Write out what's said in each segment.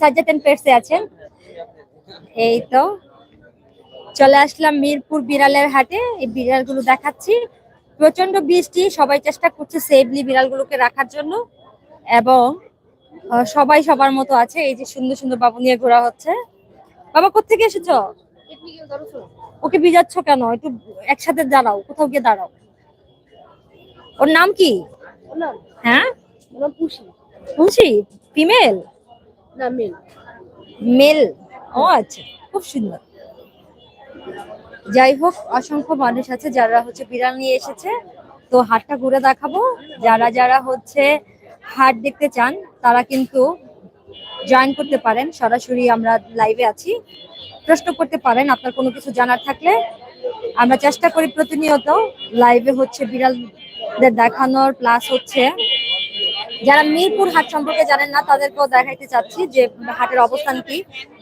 Sajjad and পেটসে আছেন। এই তো চলে আসলাম মিরপুর বিড়ালের হাটে। এই বিড়ালগুলো দেখাচ্ছি। প্রচণ্ড বৃষ্টি সবাই চেষ্টা করছে সেফলি বিড়ালগুলোকে রাখার জন্য। এবং সবাই সবার মতো আছে। এই যে সুন্দর সুন্দর বাবু নিয়ে ঘোরা হচ্ছে। বাবা কোথেকে এসেছ? ওকে ভিজাচ্ছ কেন? একটু একসাথে দাঁড়াও কোথাও গিয়ে দাঁড়াও। ওর নাম কি? হ্যাঁ? খুশি ফিমেল? মেল। ও আচ্ছা। খুব সুন্দর। যাই হোক, অসংখ্য মানুষ আছে যারা হচ্ছে বিড়াল নিয়ে এসেছে। তো হাটটা ঘুরে দেখাবো। যারা যারা হচ্ছে হাট দেখতে চান, তারা কিন্তু জয়েন করতে পারেন। সরাসরি আমরা লাইভে আছি। প্রশ্ন করতে পারেন, আপনার কোনো কিছু জানার থাকলে। আমরা চেষ্টা করি প্রতিনিয়ত লাইভে হচ্ছে বিড়ালদের দেখানোর প্লাস হচ্ছে যারা মিরপুর হাট সম্পর্কে জানেন না, তাদেরকেও দেখাইতে চাচ্ছি যে হাটের অবস্থান কি।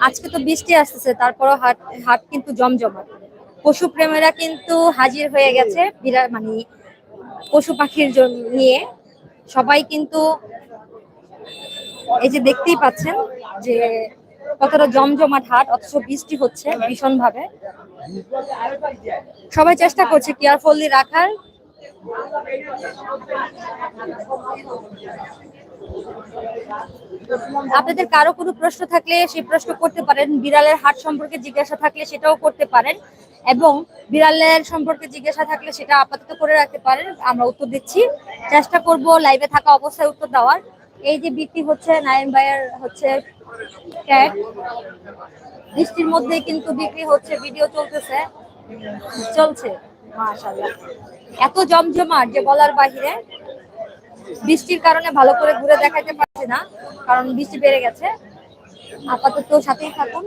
আজকে তো বৃষ্টি আসতেছে, তারপরও হাট হাট কিন্তু জমজমাট। পশু প্রেমীরা কিন্তু হাজির হয়ে গেছে বিরাট মানে পশু পাখির নিয়ে। সবাই কিন্তু এই যে দেখতেই পাচ্ছেন যে কতটা জমজমাট হাট, অথচ বৃষ্টি হচ্ছে ভীষণ ভাবে সবাই চেষ্টা করছে কেয়ারফুলি রাখার। আপনাদের কারও কোনো প্রশ্ন থাকলে সেই প্রশ্ন করতে পারেন, বিড়ালের হাট সম্পর্কে জিজ্ঞাসা থাকলে সেটাও করতে পারেন, এবং বিড়ালের সম্পর্কে জিজ্ঞাসা থাকলে সেটা আপাতত করে রাখতে পারেন, আমরা উত্তর দিচ্ছি। চেষ্টা করব লাইভে থাকা অবস্থায় উত্তর দেওয়ার। এই যে বিক্রি হচ্ছে নাইম ভাইয়ের হচ্ছে ক্যাট বৃষ্টির মধ্যেই কিন্তু বিক্রি হচ্ছে ভিডিও চলতেছে। চলছে। এত জমজমাট যে বলার বাহিরে। বৃষ্টির কারণে ভালো করে ঘুরে দেখাতে পারছি না, কারণ বৃষ্টি বেড়ে গেছে। আপাতত সাথেই থাকুন।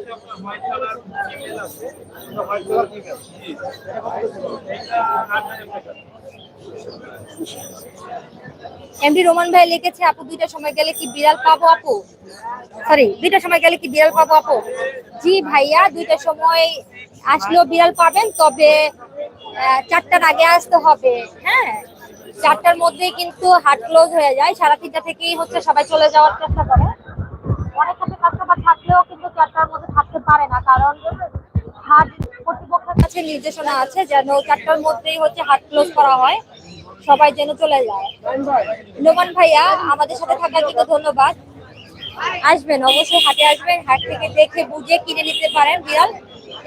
এমডি রোমান ভাই লিখেছে, আপু দুইটার সময় গেলে কি বিড়াল পাবো আপু? সরি দুইটার সময় গেলে কি বিড়াল পাবো আপু? জি ভাইয়া দুইটার সময় আসলেও বিড়াল পাবেন, তবে চারটার আগে আসতে হবে হ্যাঁ? চারটার মধ্যেই কিন্তু হাট ক্লোজ হয়ে যায়। সাড়ে তিনটা থেকেই হচ্ছে সবাই চলে যাওয়ার চেষ্টা করে। অনেক হাতে কাস্টমার থাকলেও কিন্তু চারটার মধ্যে থাকতে পারে না, কারণ হাট কর্তৃপক্ষের কাছে নির্দেশনা আছে যেন চারটার মধ্যেই হচ্ছে হাট ক্লোজ করা হয়, সবাই যেন চলে যায়। নোমান ভাইয়া, আমাদের সাথে থাকার জন্য ধন্যবাদ। আসবেন, অবশ্যই হাটে আসবেন, হাট থেকে দেখে বুঝে কিনে নিতে পারেন বিড়াল।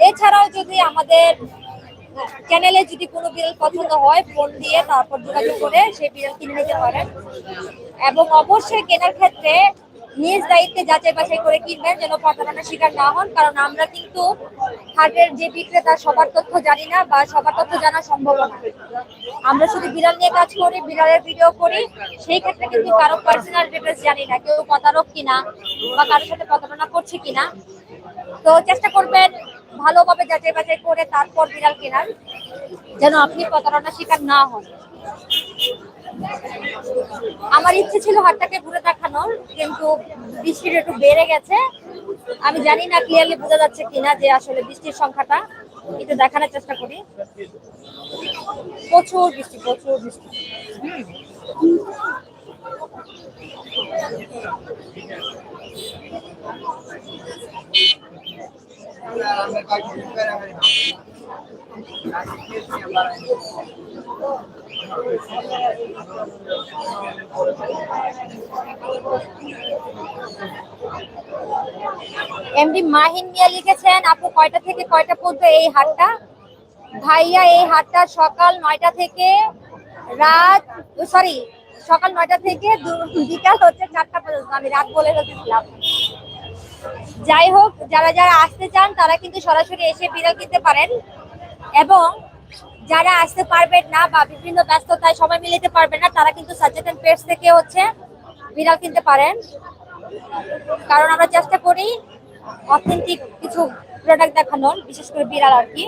এছাড়াও যদি আমাদের চ্যানেলে যদি কোনো বিড়াল পছন্দ হয় ফোন দিয়ে তারপর যোগাযোগ করে সেই বিড়াল কিনে নিতে পারেন। এবং অবশ্যই কেনার ক্ষেত্রে নিজ দায়িত্বে যাচাই বাছাই করে কিনবেন যেন প্রতারণার শিকার না হন। কারণ আমরা কিন্তু হাটের যে বিক্রেতা, সবার তথ্য জানি না বা সবার তথ্য জানা সম্ভব না। আমরা শুধু বিড়াল নিয়ে কাজ করি, বিড়ালের ভিডিও করি। সেই ক্ষেত্রে কিন্তু কারও পার্সোনাল ডিটেলস জানি না, কেউ প্রতারক কিনা বা কারোর সাথে প্রতারণা করছে কিনা। তো চেষ্টা করবেন ভালোভাবে যাচাই বাছাই করে তারপর বিড়াল কেনার, যেন আপনি প্রতারণার শিকার না হন। আমার ইচ্ছে ছিল হাটটাকে ঘুরে দেখানোর, কিন্তু বৃষ্টির একটু বেড়ে গেছে। আমি জানি না ক্লিয়ারলি বোঝা যাচ্ছে কিনা যে আসলে বৃষ্টির সংখ্যাটা একটু দেখানোর চেষ্টা করি। প্রচুর বৃষ্টি প্রচুর বৃষ্টি। এমডি মাহিন মিয়া লিখেছেন, আপু, কয়টা থেকে কয়টা পর্যন্ত এই হাটটা? ভাইয়া, এই হাটটা সকাল নয়টা থেকে রাত সরি, সকাল নয়টা থেকে বিকাল হচ্ছে চারটা পর্যন্ত। আমি রাত বলে ফেলতেছিলাম যাই হোক, যারা যারা আসতে চান, তারা কিন্তু সরাসরি এসে বিড়াল কিনতে পারেন। এবং যারা আসতে পারবেন না বা বিভিন্ন ব্যস্ততায় সময় মিলাতে পারবেন না, তারা কিন্তু সাজেশন পেজ থেকে হচ্ছে বিড়াল কিনতে পারেন। কারণ আমরা চেষ্টা করি অথেন্টিক কিছু প্রোডাক্ট দেখানোর, বিশেষ করে বিড়াল আর কি।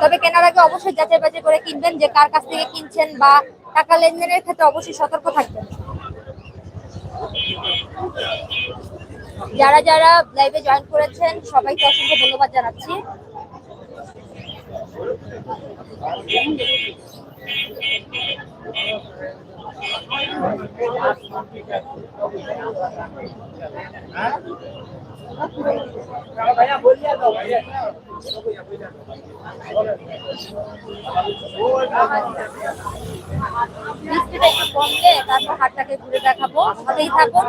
তবে কেনার আগে অবশ্যই যাচাই বাছাই করে কিনবেন যে কার কাছ থেকে কিনছেন বা টাকা লেনদেনের ক্ষেত্রে অবশ্যই সতর্ক থাকবেন। যারা যারা লাইভে জয়েন করেছেন সবাইকে অসংখ্য ধন্যবাদ জানাচ্ছি। বৃষ্টিটা কমলে তারপর হাটটাকে ঘুরে দেখাবো। সাথেই থাকুন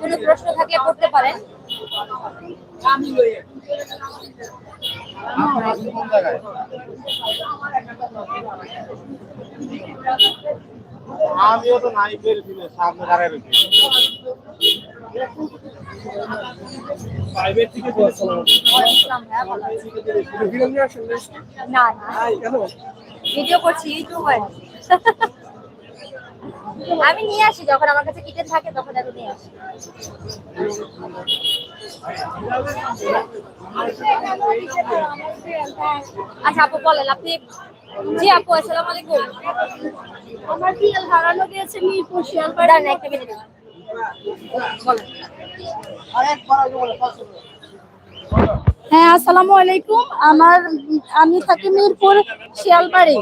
কোনো প্রশ্ন থাকলে করতে পারেন। আমিও তো নাই বের সামনে দাঁড়ায় রয়েছে। হ্যাঁ ভালো আছি। না না। ভিডিও করছি ইউটিউবার। আমি নিয়ে আসি যখন আমার কাছে কিটেন থাকে তখন আমি নিয়ে আসি। আচ্ছা আপু বলেন আপনি জি আপু আসসালামু আলাইকুম। আমার বিড়াল হারানো গেছে মিরপুর শিয়ালপাড়া দাঁড়ান একটা মিনিট বলেন। হ্যাঁ আসসালামু আলাইকুম। আমার আমি থাকি মিরপুর শিয়ালপাড়ি।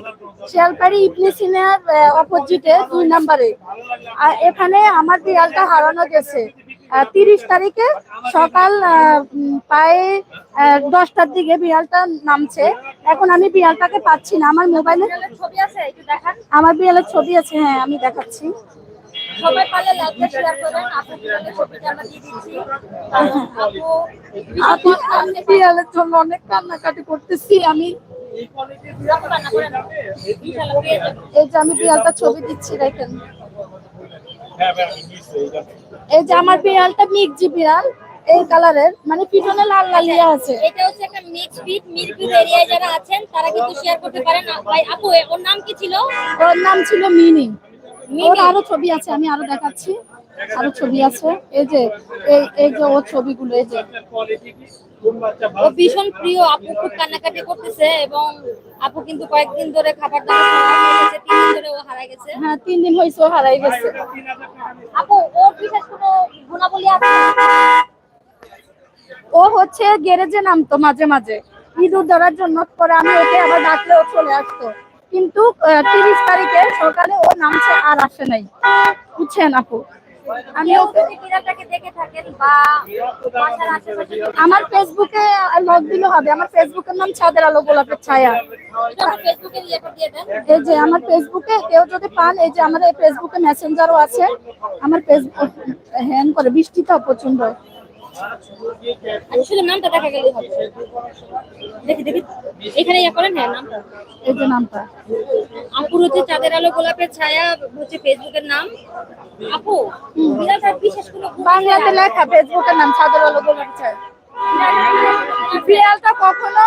শিয়ালপাড়ি ইবনে সিনার অপোজিটে দুই নম্বরে। আর এখানে আমার বিড়ালটা হারানো গেছে। তিরিশ তারিখে সকাল প্রায় দশটার দিকে বিড়ালটা নামছে। এখন আমি বিড়ালটাকে পাচ্ছি না। আমার মোবাইলে ছবি আছে একটু দেখান। আমার বিড়ালের ছবি আছে হ্যাঁ আমি দেখাচ্ছি। সবাই পারলে লাইভটা শেয়ার করেন আপু ছবিটা আমরা দিয়ে দিচ্ছি। আপু আমি বিড়ালের জন্য অনেক কান্নাকাটি করতেছি। আমি এই যে আমি বিড়ালটা ছবি দিচ্ছি দেখেন। এই যে আমার বিড়ালটা মিকজি বিড়াল এই কালারের মানে পিছনে লাল লাল ইয়ে আছে। এটা হচ্ছে একটা মিক্স বিট মিরপুর এরিয়ায় যারা আছেন তারা কিন্তু শেয়ার করতে পারেন। ভাই আপু ওর নাম কি ছিল? ওর নাম ছিল মিনি? ওর আরও ছবি আছে আমি আরও দেখাচ্ছি। আরও ছবি আছে। এই যে এই এই যে ওর ছবিগুলো এই যে। ও ভীষণ প্রিয় আপু খুব কান্নাকাটি করতেছে এবং আপু কিন্তু কয়েকদিন ধরে খাবার দাবার তিন দিন ধরে ও হারা গেছে। হ্যাঁ তিন দিন হয়েছে ও হারাই গেছে। আপু ওর বিশেষ কোনো গুণাবলী আছে? ও হচ্ছে গ্যারেজে নামতো মাঝে মাঝে। ইঁদুর ধরার জন্য পরে আমি ওকে আবার ডাকলে ও চলে আসতো। কিন্তু তিরিশ তারিখে সকালে ও নামছে আর আসে নাই। বুঝছেন আপু? আমি আমার ফেসবুকে লগ দিলে হবে। আমার ফেসবুকের নাম ছাদের আলো গোলাপের ছায়া। এই যে আমার ফেসবুকে কেউ যদি পান এই যে আমার ফেসবুকে মেসেঞ্জারও আছে। আমার ফেসবুক হ্যান করে বৃষ্টিটা প্রচণ্ড। আসলে নামটা দেখা হবে। দেখি দেখি। এখানে ইয়ে করেন হ্যাঁ নামটা। এই যে নামটা। আপুর হচ্ছে চাঁদের আলো গোলাপের ছায়া হচ্ছে ফেসবুকের নাম। আপু বিশেষ কোনো বাংলাতে লেখা ফেসবুকের নাম ছাদের আলো গোলাপের ছায়া। বিড়ালটা কখনো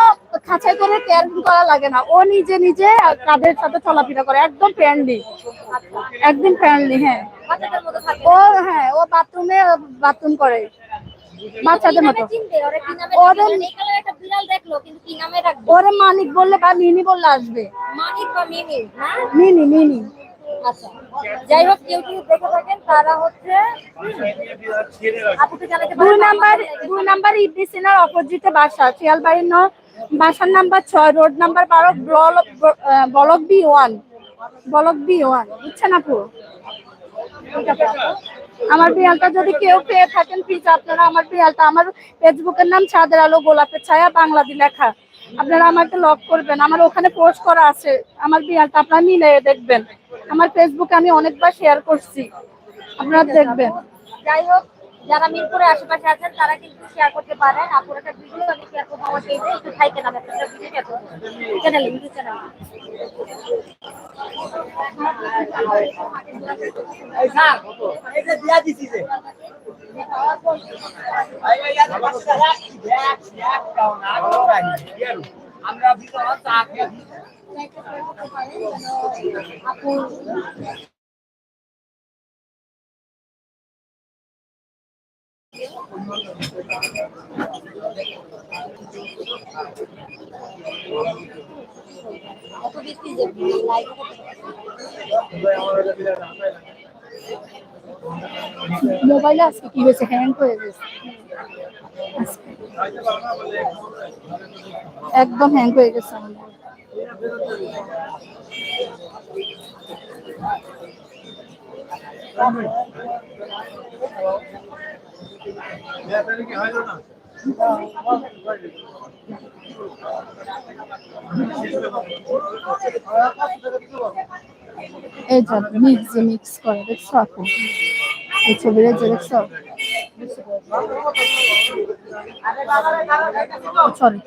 খাঁচাই করে কেয়ার করা লাগে না। ও নিজে নিজে কাদের সাথে চলাফেরা করে। একদম ফ্রেন্ডলি একদম ফ্রেন্ডলি হ্যাঁ। ও হ্যাঁ ও বাথরুমে বাথরুম করে। বাচ্চাদের মতো। ওরা মানিক বললে বা মিনি বললে আসবে। মানিক বা হ্যাঁ মিনি মিনি। আচ্ছা যাই হোক কেউ কেউ দেখে থাকেন তারা হচ্ছে দুই নাম্বার দুই নাম্বার ইবনি সিনার অপোজিটে বাসা শিয়ালবাড়ির ন বাসার নাম্বার ছয় রোড নাম্বার বারো block block B one. Block B one বুঝছেন আপু? আমার বিড়ালটা যদি কেউ পেয়ে থাকেন প্লিজ আপনারা আমার বিড়ালটা, আমার ফেসবুকের নাম ছাদের আলো গোলাপের ছায়া বাংলাতে লেখা। আপনারা আমাকে লক করবেন, আমার ওখানে পোস্ট করা আছে। আমার বিয়ালটা আপনারা মিলে দেখবেন। আমার ফেসবুকে আমি অনেকবার শেয়ার করছি। আপনারা দেখবেন। যাই হোক যারা মিরপুরের আশেপাশে আছেন তারা কিন্তু শেয়ার করতে পারেন। আপুর একটা ভিডিও আমি শেয়ার করব আমার পেজে একটু থাইকে নামে একটা ভিডিও শেয়ার করব। চ্যানেলে ইউটিউব চ্যানেলে এত মোবাইলে আজকে কি হয়েছে হ্যাং হয়ে গেছে একদম হ্যাং হয়ে গেছে। কি হয় না এই যে মিক্স মিক্স করে দেখছ এই ছবির যে দেখছ? সরি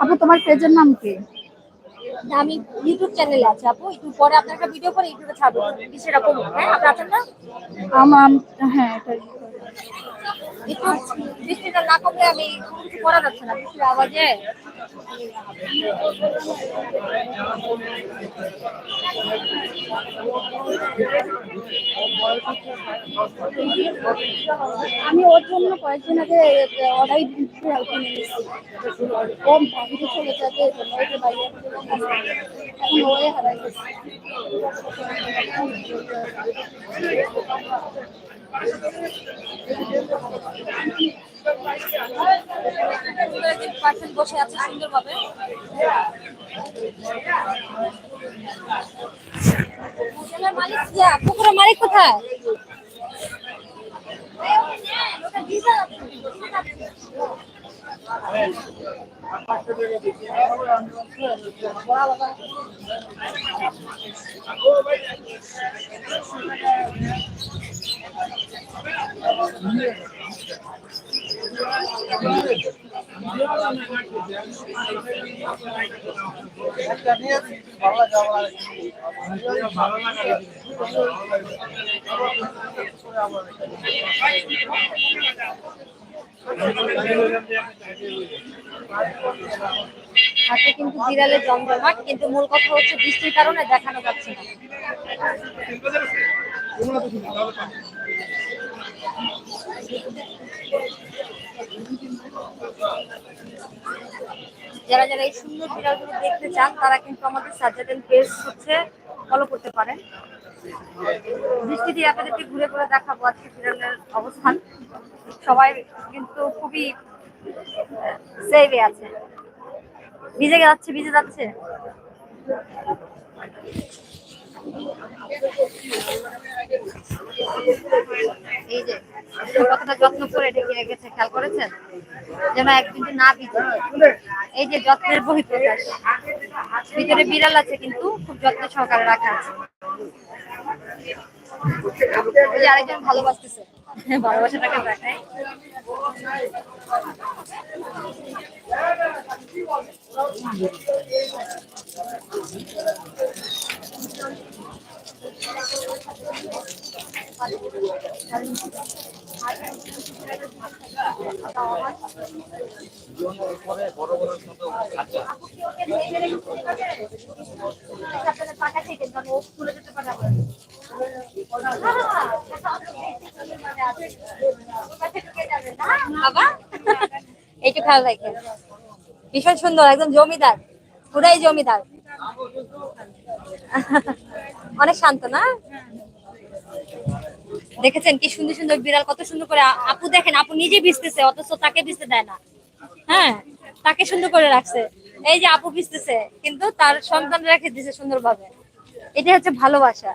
আপু তোমার পেজের নাম কি? আমি ইউটিউব চ্যানেলে আছে আপু। একটু পরে আপনার একটা ভিডিও করে ইউটিউবে ছাড়বো। কি সেরকম হ্যাঁ? আপনি আছেন না? আমার হ্যাঁ এটাই। একটু বৃষ্টিটা না কমলে আমি কিছু করা যাচ্ছে না বৃষ্টির আওয়াজে। আমি ওর জন্য কয়েকদিন আগে অর্ডার কিনে নিয়েছি কম বাড়িতে চলে যাবে বাইরে এখন ওরে হারাই পার্সেন্ট বসে আছে সুন্দরভাবে। পুকুরের মালিক কোথায়? হাতে কিন্তু বিড়ালের জমজমাট কিন্তু মূল কথা হচ্ছে বৃষ্টির কারণে দেখানো যাচ্ছে না। যারা যারা এই সুন্দর বিড়ালগুলো দেখতে চান, তারা কিন্তু আমাদের সার্জাটেন পেজ হচ্ছে ফলো করতে পারেন। বৃষ্টি দিয়ে আপনাদেরকে ঘুরে ঘুরে দেখাবো আজকে বিড়ালের অবস্থান। সবাই কিন্তু খুবই সেভে আছে। ভিজে যাচ্ছে ভিজে যাচ্ছে। এই যে কতটা যত্ন করে ডেকে রেখেছে খেয়াল করেছেন? যেন একদিন না ভিজে এই যে যত্নের বহিঃপ্রকাশ। ভিতরে বিড়াল আছে কিন্তু খুব যত্ন সহকারে রাখা আছে। ওই আরেকজন ভালোবাসতেছে। ভালোবাসাটাকে দেখায় কারণ ও স্কুলে যেতে পারে আবার। বাবা এইটা ভালো লাগে। ভীষণ সুন্দর একদম জমিদার পুরাই জমিদার। অনেক শান্ত না? দেখেছেন কি সুন্দর সুন্দর বিড়াল, কত সুন্দর করে আপু দেখেন, আপু নিজে ভিজতেছে, অথচ তাকে ভিজতে দেয় না। হ্যাঁ তাকে সুন্দর করে রাখছে। এই যে আপু ভিজতেছে, কিন্তু তার সন্তান রেখে দিছে সুন্দরভাবে। এটা হচ্ছে ভালোবাসা।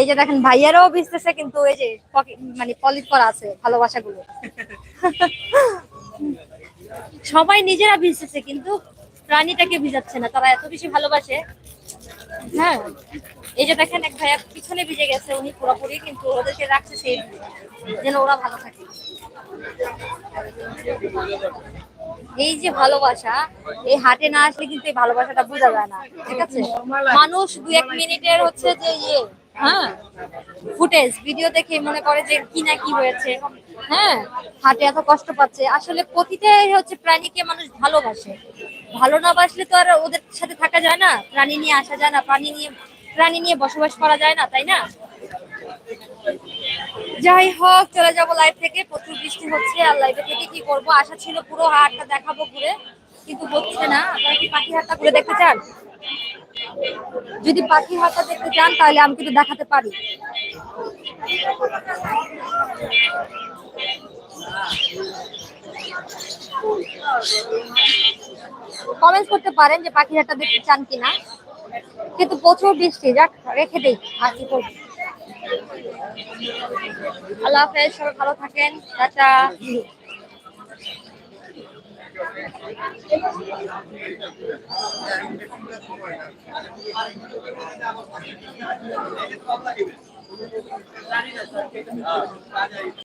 এই যে দেখেন, ভাইয়ারাও ভিজতেছে, কিন্তু এই যে মানে পলিশ করা আছে ভালোবাসাগুলো। সবাই নিজেরা ভিজতেছে, কিন্তু প্রাণীটাকে ভিজাচ্ছে না, তারা এত বেশি ভালোবাসে। হ্যাঁ। এই যে দেখেন এক ভাইয়া পিছনে ভিজে গেছে, উনি পুরোপুরি, কিন্তু ওদেরকে রাখছে সেই যেন ওরা ভালো থাকে। এই যে ভালোবাসা, এই হাটে না আসলে কিন্তু এই ভালোবাসাটা বোঝা যায় না, ঠিক আছে? মানুষ দু এক মিনিটের হচ্ছে যে ইয়ে হ্যাঁ? ফুটেজ, ভিডিও দেখে মনে করে যে কি না কি হয়েছে। হ্যাঁ? হাটে এত কষ্ট পাচ্ছে। আসলে প্রতিটা হচ্ছে প্রাণীকে মানুষ ভালোবাসে। ভালো না বাসলে তো আর ওদের সাথে থাকা যায় না, প্রাণী নিয়ে আসা যায় না, প্রাণী নিয়ে প্রাণী নিয়ে বসবাস করা যায় না, তাই না? যাই হোক, চলে যাব লাইভ থেকে। প্রচুর বৃষ্টি হচ্ছে, আর লাইভে থেকে কি করব? আশা ছিল পুরো হাটটা দেখাবো ঘুরে, কিন্তু হচ্ছে না। আপনারা কি পাখি হাটটা ঘুরে দেখতে চান? যদি পাখি হাটটা দেখতে চান, তাহলে আমি কিন্তু দেখাতে পারি। কমেন্ট করতে পারেন যে পাখি হাটটা দেখতে চান কিনা। কিন্তু প্রচুর বৃষ্টি, যাক, রেখে দেই আর কি করব আল্লাহ হাফেজ, সবাই ভালো থাকেন, টাটা।